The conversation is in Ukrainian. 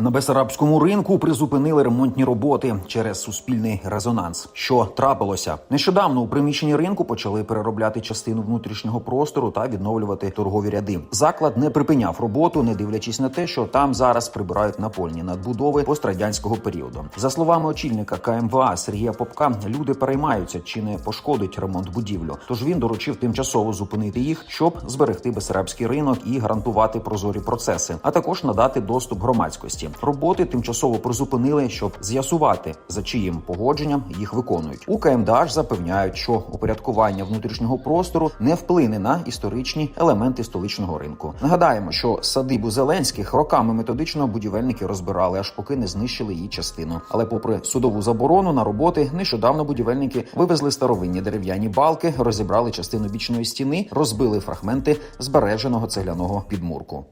На Бесарабському ринку призупинили ремонтні роботи через суспільний резонанс. Що трапилося нещодавно у приміщенні ринку почали переробляти частину внутрішнього простору та відновлювати торгові ряди. Заклад не припиняв роботу, не дивлячись на те, що там зараз прибирають напольні надбудови пострадянського періоду. За словами очільника КМВА Сергія Попка, люди переймаються, чи не пошкодить ремонт будівлю. Тож він доручив тимчасово зупинити їх, щоб зберегти Бесарабський ринок і гарантувати прозорі процеси, а також надати доступ громадськості. Роботи тимчасово призупинили, щоб з'ясувати за чиїм погодженням їх виконують. У КМДАЖ запевняють, що упорядкування внутрішнього простору не вплине на історичні елементи столичного ринку. Нагадаємо, що садибу Зеленських роками методично будівельники розбирали, аж поки не знищили її частину. Але, попри судову заборону на роботи, нещодавно будівельники вивезли старовинні дерев'яні балки, розібрали частину бічної стіни, розбили фрагменти збереженого цегляного підмурку.